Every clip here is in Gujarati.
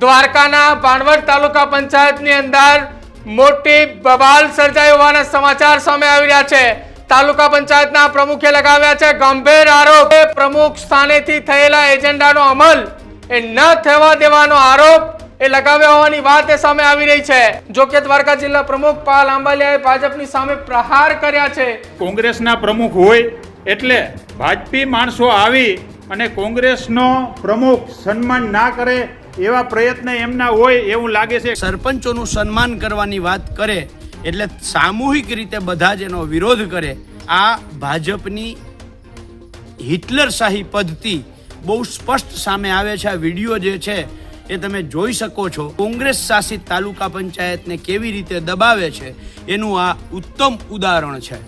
દ્વારકાના ભાણવડ તાલુકા પંચાયતની અંદર મોટી બબાલ સર્જાઈ હોવાના સમાચાર સામે આવી રહ્યા છે. તાલુકા પંચાયતના પ્રમુખે લગાવ્યા છે ગંભીર આરોપ. પ્રમુખ સ્થાનેથી થયેલા એજન્ડાનો અમલ એ ન થવા દેવાનો આરોપ એ લગાવ્યા હોવાની વાત એ સામે આવી રહી છે. જો કે દ્વારકા જિલ્લા પ્રમુખ પાલ આંબાલિયાએ ભાજપની સામે પ્રહાર કર્યા છે. કોંગ્રેસના પ્રમુખ હોય એટલે ભાજપી માણસો આવી અને કોંગ્રેસનો પ્રમુખ સન્માન ના કરે એવા પ્રયત્ન એમના હોય એવું લાગે છે. સરપંચોનું સન્માન કરવાની વાત કરે એટલે સામૂહિક રીતે બધા જ એનો વિરોધ કરે. આ ભાજપની હિટલરશાહી પદ્ધતિ બહુ સ્પષ્ટ સામે આવે છે. આ વીડિયો જે છે એ તમે જોઈ શકો છો. કોંગ્રેસ શાસિત તાલુકા પંચાયતને કેવી રીતે દબાવે છે એનું આ ઉત્તમ ઉદાહરણ છે.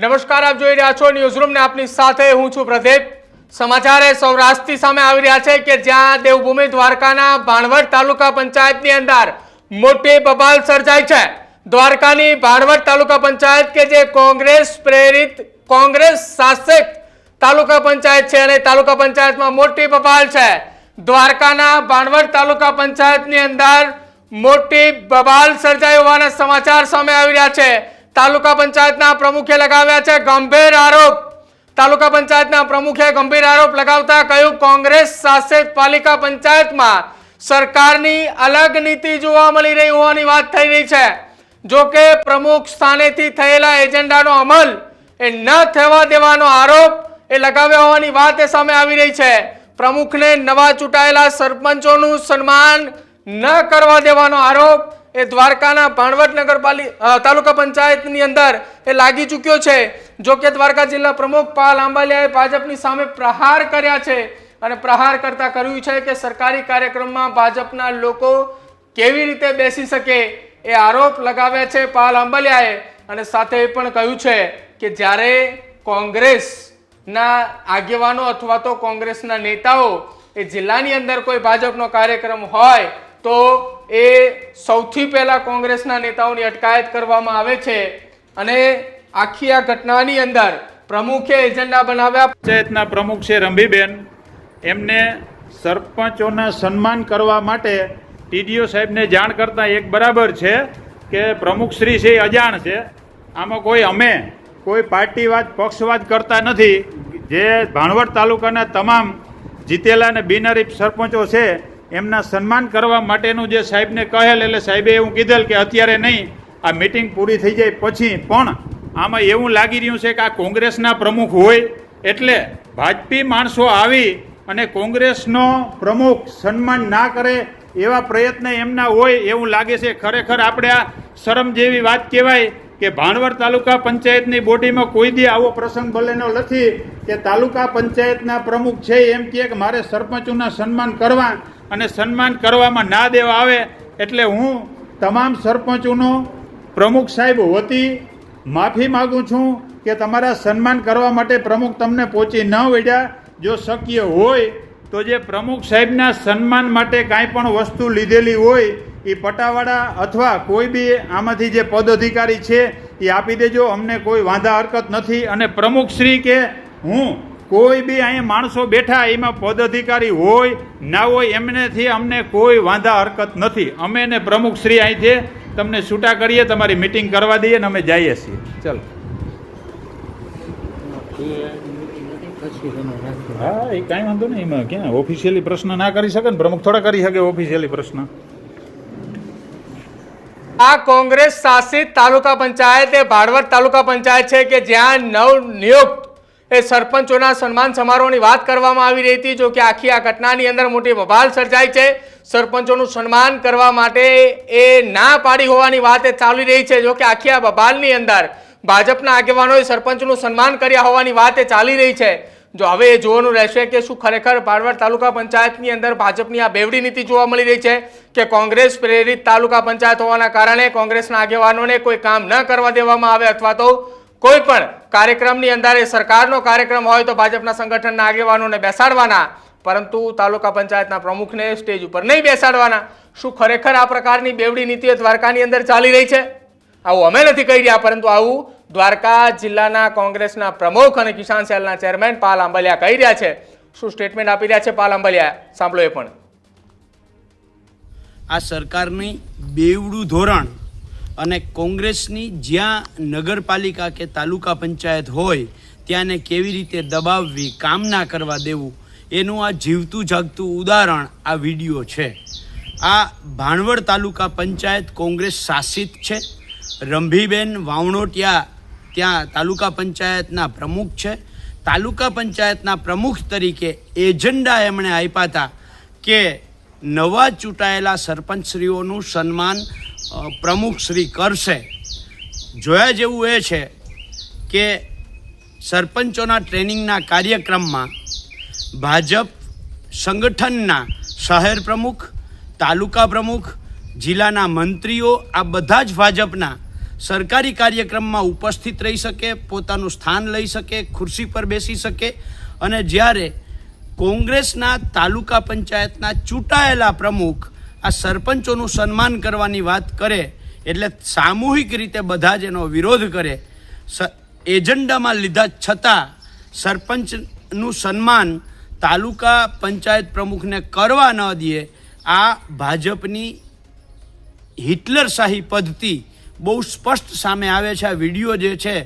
નમસ્કાર, આપ જોઈ રહ્યા છો ન્યૂઝરૂમને આપની સાથે હું છું પ્રદીપ. સમાચાર એ સૌરાષ્ટ્રથી સામે આવી રહ્યા છે કે જ્યાં દેવભૂમિ દ્વારકાના ભાણવડ તાલુકા પંચાયતની અંદર મોટી બબાલ સર્જાઈ છે. દ્વારકાની ભાણવડ તાલુકા પંચાયત કે જે કોંગ્રેસ પ્રેરિત, કોંગ્રેસ શાસિત તાલુકા પંચાયત છે અને તાલુકા પંચાયતમાં મોટી બબાલ છે. દ્વારકાના ભાણવડ તાલુકા પંચાયતની અંદર મોટી બબાલ સર્જાઈ હોવાના સમાચાર સામે આવી રહ્યા છે. તાલુકા પંચાયતના પ્રમુખે લગાવ્યા છે ગંભીર આરોપ. તાલુકા પંચાયતના પ્રમુખે ગંભીર આરોપ લગાવતા કહ્યું, કોંગ્રેસ શાસિત પાલિકા પંચાયતમાં સરકારની અલગ નીતિ જોવા મળી રહી હોવાની વાત થઈ રહી છે. જો કે પ્રમુખ સ્થાનેથી થયેલા એજન્ડાનો અમલ એ ન થવા દેવાનો આરોપ એ લગાવ્યા હોવાની વાત એ સામે આવી રહી છે. પ્રમુખને નવા ચૂંટાયેલા સરપંચોનું સન્માન ન કરવા દેવાનો આરોપ એ દ્વારકાના ભાણવટ નગરપાલિકા તાલુકા પંચાયતની અંદર એ લાગી ચૂક્યો છે. જો કે દ્વારકા જિલ્લા પ્રમુખ પાલ આંબાલિયાએ ભાજપની સામે પ્રહાર કર્યા છે અને પ્રહાર કરતા કર્યું છે કે સરકારી કાર્યક્રમમાં ભાજપના લોકો કેવી રીતે બેસી શકે એ આરોપ લગાવ્યા છે પાલ આંબાલિયાએ અને સાથે એ પણ કહ્યું છે કે જ્યારે કોંગ્રેસના આગેવાનો અથવા તો કોંગ્રેસના નેતાઓ એ જિલ્લાની અંદર કોઈ ભાજપનો કાર્યક્રમ હોય તો એ સૌથી પહેલાં કોંગ્રેસના નેતાઓની અટકાયત કરવામાં આવે છે અને આખી આ ઘટનાની અંદર પ્રમુખે એજન્ડા બનાવ્યા. પંચાયતના પ્રમુખ છે રંભીબેન. એમને સરપંચોના સન્માન કરવા માટે ટીડીઓ સાહેબને જાણ કરતા એક બરાબર છે કે પ્રમુખશ્રી છે એ અજાણ છે. આમાં કોઈ અમે, કોઈ પાર્ટીવાદ, પક્ષવાદ કરતા નથી. જે ભાણવડ તાલુકાના તમામ જીતેલા અને બિનહરીફ સરપંચો છે એમના સન્માન કરવા માટેનું જે સાહેબને કહેલ, એટલે સાહેબે એવું કીધેલ કે અત્યારે નહીં, આ મિટિંગ પૂરી થઈ જાય પછી, પણ આમાં એવું લાગી રહ્યું છે કે આ કોંગ્રેસના પ્રમુખ હોય, એટલે ભાજપી માણસો આવી અને કોંગ્રેસનો પ્રમુખ સન્માન ના કરે એવા પ્રયત્ન એમના હોય એવું લાગે છે. ખરેખર આપણે આ શરમ જેવી વાત કહેવાય કે ભાણવડ તાલુકા પંચાયતની બોડીમાં કોઈ દી આવો પ્રસંગ ભલેનો નથી કે તાલુકા પંચાયતના પ્રમુખ છે એમ કે મારે સરપંચોના સન્માન કરવા અને સન્માન કરવામાં ના દેવા આવે એટલે હું તમામ સરપંચોનો પ્રમુખ સાહેબ વતી માફી માગું છું કે તમારા સન્માન કરવા માટે પ્રમુખ તમને પહોંચી ન વળ્યા. જો શક્ય હોય તો જે પ્રમુખ સાહેબના સન્માન માટે કાંઈ પણ વસ્તુ લીધેલી હોય એ પટાવાળા અથવા કોઈ બી આમાંથી જે પદ અધિકારી છે એ આપી દેજો. અમને કોઈ વાંધા હરકત નથી. અને પ્રમુખશ્રી કે હું કોઈ બી અહીંયા માણસો બેઠા, એમાં પદ અધિકારી હોય, ના હોય, એમનેથી અમને કોઈ વાંધા, હરકત નથી. અમે ને પ્રમુખશ્રી અહીંથી તમને છૂટા કરીએ, તમારી મિટિંગ કરવા દઈએ ને અમે જઈએ છીએ. ચાલો. હા, એ કાંઈ વાંધો નહીં. એમાં ક્યાં? ઓફિશિયલી પ્રશ્ન ના કરી શકે ને? પ્રમુખ થોડા કરી શકે ઓફિશિયલી પ્રશ્ન. આ કોંગ્રેસ શાસિત તાલુકા પંચાયત એ ભાડવડ તાલુકા પંચાયત છે કે જ્યાં નવ નિયુક્ત એ સરપંચોના સન્માન સમારોહની વાત કરવામાં આવી રહી હતી, જો કે આખી આ ઘટનાની અંદર મોટી બબાલ સર્જાઈ છે. સરપંચોનું સન્માન કરવા માટે એ ના પાડી હોવાની વાત ચાલી રહી છે, જો કે આખી આ બબાલની અંદર ભાજપના આગેવાનોએ સરપંચનું સન્માન કર્યા હોવાની વાત ચાલી રહી છે. જો હવે એ જોવાનું રહેશે કે શું ખરેખર ભાડવડ તાલુકા પંચાયતની અંદર ભાજપની આ બેવડી નીતિ જોવા મળી રહી છે કે કોંગ્રેસ પ્રેરિત તાલુકા પંચાયત હોવાના કારણે કોંગ્રેસના આગેવાનોને કોઈ કામ ન કરવા દેવામાં આવે અથવા તો કોઈ પણ કાર્યક્રમની અંદર સરકારનો કાર્યક્રમ હોય તો ભાજપના સંગઠનના આગેવાનોને બેસાડવાના. પરંતુ તાલુકા પંચાયતના પ્રમુખને સ્ટેજ ઉપર નહીં બેસાડવાના. શું ખરેખર આ પ્રકારની બેવડી નીતિઓ દ્વારકાની અંદર ચાલી રહી છે? આવું અમે નથી કહી રહ્યા, પરંતુ આવું દ્વારકા જિલ્લાના કોંગ્રેસના પ્રમુખ અને કિસાન સેલના ચેરમેન પાલ આંબલિયા કહી રહ્યા છે. શું સ્ટેટમેન્ટ આપી રહ્યા છે પાલ આંબલિયા? સાંભળો એ પણ. આ સરકારની બેવડું ધોરણ અને કોંગ્રેસની જ્યાં નગરપાલિકા કે તાલુકા પંચાયત હોય, ત્યાંને કેવી રીતે દબાવવી, કામ ના કરવા દેવું, એનું આ જીવતું જાગતું ઉદાહરણ આ વીડિયો છે. આ ભાણવડ તાલુકા પંચાયત કોંગ્રેસ શાસિત છે. રંભીબેન વાવણોટિયા ત્યાં તાલુકા પંચાયતના પ્રમુખ છે. તાલુકા પંચાયતના પ્રમુખ તરીકે એજન્ડા એમણે આપ્યા હતા કે નવા ચૂંટાયેલા સરપંચશ્રીઓનું સન્માન અ, પ્રમુખશ્રી કરશે. જોયા જેવું એ છે કે સરપંચોના ટ્રેનિંગના કાર્યક્રમમાં ભાજપ સંગઠનના શહેર પ્રમુખ તાલુકા પ્રમુખ જિલ્લાના મંત્રીઓ આ બધા જ ભાજપના સરકારી કાર્યક્રમમાં ઉપસ્થિત રહી શકે પોતાનું સ્થાન લઈ શકે ખુરશી પર બેસી શકે અને જ્યારે કોંગ્રેસના તાલુકા પંચાયતના ચૂંટાયેલા પ્રમુખ આ સરપંચોનું સન્માન કરવાની વાત કરે એટલે સામૂહિક રીતે બધા જ એનો વિરોધ કરે. એજન્ડામાં લીધા છતાં સરપંચનું સન્માન તાલુકા પંચાયત પ્રમુખને કરવા ન દે આ ભાજપની હિટલરશાહી પદ્ધતિ બહુ સ્પષ્ટ સામે આવે છે. આ વીડિયો જે છે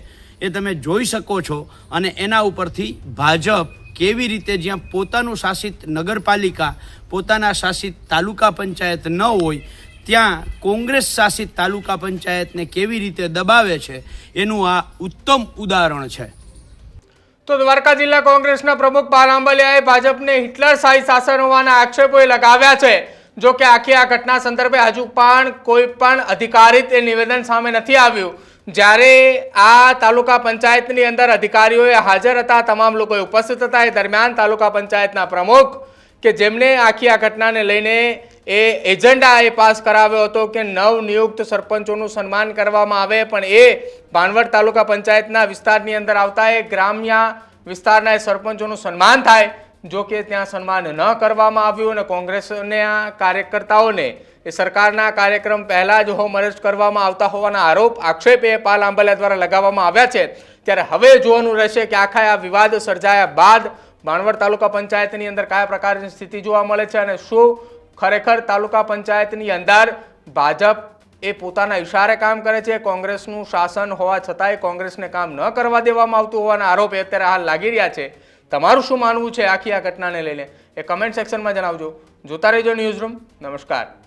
એ તમે જોઈ શકો છો અને એના ઉપરથી ભાજપ કેવી રીતે જ્યાં પોતાનું શાસિત નગરપાલિકા, પોતાના શાસિત તાલુકા પંચાયત ન હોય, ત્યાં કોંગ્રેસ શાસિત તાલુકા પંચાયતને કેવી રીતે દબાવે છે, એનું આ ઉત્તમ ઉદાહરણ છે. તો દ્વારકા જિલ્લા કોંગ્રેસના પ્રમુખ પાલ આંબલિયાએ ભાજપને હિટલર શાહી શાસન હોવાના આક્ષેપોએ લગાવ્યા છે. જો કે આખી આ ઘટના સંદર્ભે હજુ પણ કોઈ પણ અધિકારિત એ નિવેદન સામે નથી આવ્યું. જ્યારે આ તાલુકા પંચાયતની અંદર અધિકારીઓએ હાજર હતા, તમામ લોકોએ ઉપસ્થિત હતા, એ દરમિયાન તાલુકા પંચાયતના પ્રમુખ કે જેમને આખી આ ઘટનાને લઈને એ એજન્ડા એ પાસ કરાવ્યો હતો કે નવ નિયુક્ત સરપંચોનું સન્માન કરવામાં આવે, પણ એ ભાનવડ તાલુકા પંચાયતના વિસ્તારની અંદર આવતા એ ગ્રામ્ય વિસ્તારના એ સરપંચોનું સન્માન થાય, જો કે ત્યાં સન્માન ન કરવામાં આવ્યું અને કોંગ્રેસના કાર્યકર્તાઓને એ સરકારના કાર્યક્રમ પહેલાં જ હોમ અરેસ્ટ કરવામાં આવતા હોવાના આરોપ આક્ષેપ એ પાલ આંબલિયા દ્વારા લગાવવામાં આવ્યા છે. ત્યારે હવે જોવાનું રહેશે કે આખા આ વિવાદ સર્જાયા બાદ માણવડ તાલુકા પંચાયતની અંદર કયા પ્રકારની સ્થિતિ જોવા મળે છે અને શું ખરેખર તાલુકા પંચાયતની અંદર ભાજપ એ પોતાના ઇશારે કામ કરે છે? કોંગ્રેસનું શાસન હોવા છતાંય કોંગ્રેસને કામ ન કરવા દેવામાં આવતું હોવાના આરોપ અત્યારે હાલ લાગી રહ્યા છે. તમારું શું માનવું છે આખી આ ઘટનાને લઈને? એ કમેન્ટ સેક્શનમાં જણાવજો. જોતા રહેજો ન્યૂઝ રૂમ નમસ્કાર.